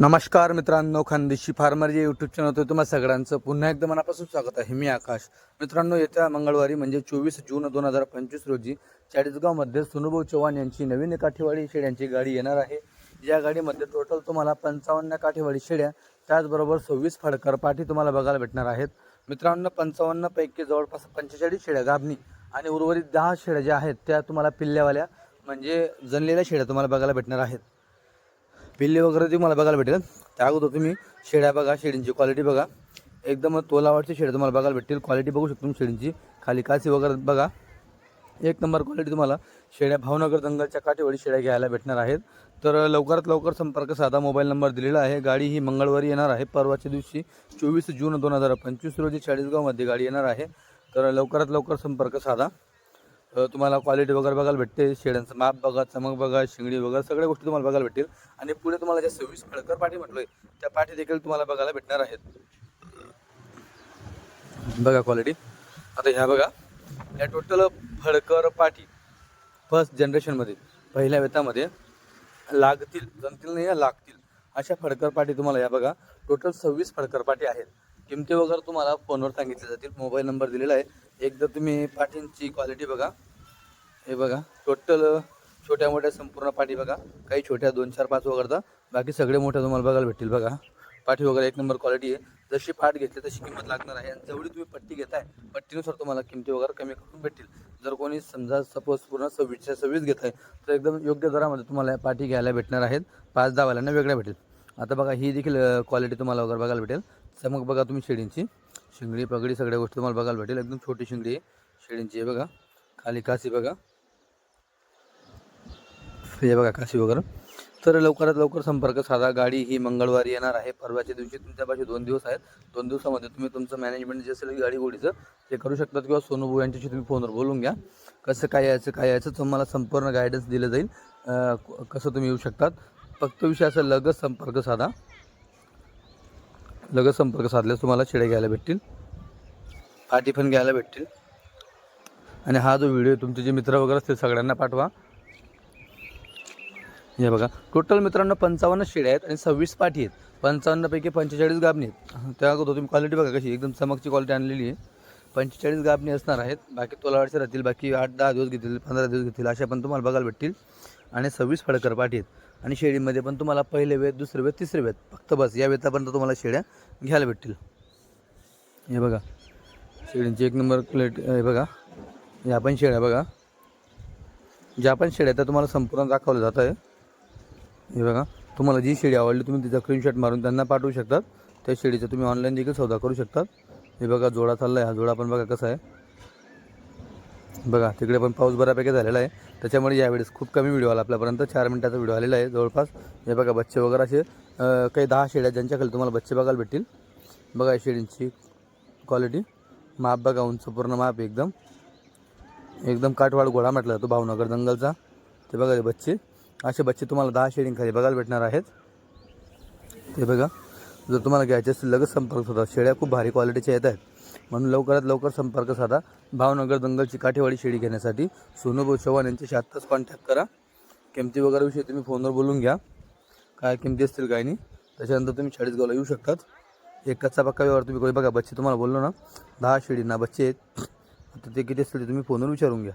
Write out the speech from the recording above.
नमस्कार मित्रांनो खानदेशी फार्मर जे यूट्यूब चॅनल होतं तुम्हाला सगळ्यांचं पुन्हा एकदा मनापासून स्वागत आहे. मी आकाश. मित्रांनो येत्या मंगळवारी म्हणजे चोवीस जून दोन हजार पंचवीस रोजी चाळीसगावमध्ये सुनुभाऊ चव्हाण यांची नवीन काठीवाडी शेड्यांची गाडी येणार आहे. या गाडीमध्ये टोटल तुम्हाला पंचावन्न काठीवाडी शेड्या त्याचबरोबर सव्वीस फडकर पाठी तुम्हाला बघायला भेटणार आहेत. मित्रांनो पंचावन्नपैकी जवळपास पंचेचाळीस शेड्या गाभणी आणि उर्वरित दहा शेड्या ज्या आहेत त्या तुम्हाला पिल्ल्यावाल्या म्हणजे जनलेल्या शेड्या तुम्हाला बघायला भेटणार आहेत. पिल्ले वगैरे तुम्हाला बघायला भेटेल. त्या अगोदर तुम्ही शेड्या बघा शेडींची क्वालिटी बघा. एकदम तोलावाटची शेड तुम्हाला बघायला भेटतील. क्वालिटी बघू शकतो तुम्ही शेडींची. खाली कासी वगैरे बघा. एक नंबर क्वालिटी तुम्हाला शेड्या भावनगर दंगलच्या काठेवाडी शेड्या घ्यायला भेटणार आहेत. तर लवकरात लवकर संपर्क साधा. मोबाईल नंबर दिलेला आहे. गाडी ही मंगळवारी येणार आहे. परवाच्या दिवशी चोवीस जून दोन हजार पंचवीस रोजी चाळीसगावमध्ये गाडी येणार आहे. तर लवकरात लवकर संपर्क साधा. तुम्हाला क्वालिटी वगैरे बघायला भेटते शेड्यांचं माप बघा चमक बघा शिंगडी वगैरे सगळ्या गोष्टी तुम्हाला बघायला भेटतील. आणि पुढे तुम्हाला ज्या सव्वीस फळकर पाठी म्हटलोय त्या पाठी देखील तुम्हाला बघायला भेटणार आहेत. बघा क्वालिटी आता ह्या बघा या टोटल फडकर पाठी फर्स्ट जनरेशनमध्ये पहिल्या वेतामध्ये लागतील जमतील नाही या लागतील. अशा फडकर पाठी तुम्हाला या बघा टोटल सव्वीस फडकर पाठी आहेत. किमती वगैरे तुम्हाला फोनवर सांगितले जातील. मोबाईल नंबर दिलेला आहे. एकदा तुम्ही पाठींची क्वालिटी बघा. हे बघा. टोटल छोट्या मोठ्या संपूर्ण पाठी बघा. काही छोट्या दोन चार पाच वगैरे बाकी सगळे मोठ्या तुम्हाला बघायला भेटतील बघा. पाठी वगैरे एक नंबर क्वालिटी आहे. जशी पाठ घेतली तशी किंमत लागणार आहे. आणि जेवढी तुम्ही पट्टी घेताय पट्टीनुसार तुम्हाला किमती वगैरे कमी करून भेटतील. जर कोणी समजा सपोज पूर्ण सव्वीसच्या सव्वीस घेत आहे तर एकदम योग्य दरामध्ये तुम्हाला या पाठी घ्यायला भेटणार आहेत. पाच दहा वाल्यांना वेगळ्या भेटेल. आता बघा ही देखील क्वालिटी तुम्हाला वगैरे बघायला भेटेल. चमक बघा तुम्ही शेळींची. शिंगडी पगडी सगळ्या गोष्टी तुम्हाला बघायला भेटेल. एकदम छोटी शिंगडी आहे. शेळींची आहे बघा. खाली कासी बघा. हे बघा काशी वगैरे. तर लवकरात लवकर संपर्क साधा. गाडी ही मंगळवारी येणार आहे. परवाच्या दिवशी तुमच्यापाशी दोन दिवस आहेत. दोन दिवसामध्ये तुम्ही तुमचं मॅनेजमेंट जे असेल गाडी गोडीचं ते करू शकतात किंवा सोनूभाऊ यांच्याशी तुम्ही फोनवर बोलून घ्या. कसं काय यायचं काय यायचं तुम्हाला संपूर्ण गायडन्स दिलं जाईल. क- कसं तुम्ही येऊ शकतात. फक्त विषय असं लगच संपर्क साधा. लगच संपर्क साधल्यास तुम्हाला शेळ्या घ्यायला भेटतील. पाठी पण घ्यायला भेटतील. आणि हा जो व्हिडिओ तुमचे जे मित्र वगैरे असतील सगळ्यांना पाठवा. हे बघा. टोटल मित्रांनो पंचावन्न शेड्या आहेत आणि सव्वीस पाठी आहेत. पंचावन्नपैकी पंचेचाळीस गाबणी आहेत. त्या अगोदर तुम्ही क्वालिटी बघा कशी एकदम चमकची क्वालिटी आणलेली आहे. पंचेचाळीस गाबणी असणार आहेत. बाकी तोलावाडचे राहतील बाकी आठ दहा दिवस घेतील पंधरा दिवस घेतील अशा पण तुम्हाला बघायला भेटतील. आणि सव्वीस फडकर पाठी आहेत. आणि शेळीमध्ये पण तुम्हाला पहिले वेत दुसरे वेत तिसरे वेत. फक्त बस या वेतापर्यंत तुम्हाला शेळ्या घ्यायला भेटतील. हे बघा शेळींची एक नंबर प्लेट हे बघा. या पण शेळ्या बघा. ज्या पण शेळ्या त्या तुम्हाला संपूर्ण दाखवलं जात आहे हे बघा तुम्हाला जी शेळी आवडली तुम्ही तिचा स्क्रीनशॉट मारून त्यांना पाठवू शकतात. त्या शेळीचा तुम्ही ऑनलाईन देखील सौदा करू शकतात. हे बघा जोडा चालला आहे हा जोडा पण बघा कसा आहे. बघा तिकडे पण पाऊस बऱ्यापैकी झालेला आहे. त्याच्यामुळे यावेळेस खूप कमी व्हिडिओ आला. आपल्यापर्यंत चार मिनिटाचा व्हिडिओ आलेला आहे जवळपास. हे बघा बच्चे वगैरे असे काही दहा शेळ्या ज्यांच्याखाली तुम्हाला बच्चे बघायला भेटतील. बघा शेडींची क्वालिटी माप बघा उंच पूर्ण माप एकदम. एकदम काठवाड घोडा म्हटला जातो भावनगर दंगलचा. ते बघा ते बच्चे. असे बच्चे तुम्हाला दहा शेडिंग बघायला भेटणार आहेत. ते बघा जर तुम्हाला घ्यायचे असेल लगेच संपर्क होता शेळ्या खूप भारी क्वालिटीच्या येत आहेत. म्हणून लवकरात लवकर संपर्क साधा. भावनगर दंगलची काठेवाडी शेळी घेण्यासाठी सोनूभाऊ चव्हाण यांच्याशी आत्ताच कॉन्टॅक्ट करा. किमती वगैरे विषयी तुम्ही फोनवर बोलून घ्या. काय किमती असतील काय नाही. त्याच्यानंतर तुम्ही चाळीसगावला येऊ शकतात. एक कच्चा पक्का व्यवहार तुम्ही कोणी बघा बच्चे तुम्हाला बोललो ना दहा शेळींना बच्चे आहेत. आता ते किती असतील ते तुम्ही फोनवर विचारून घ्या.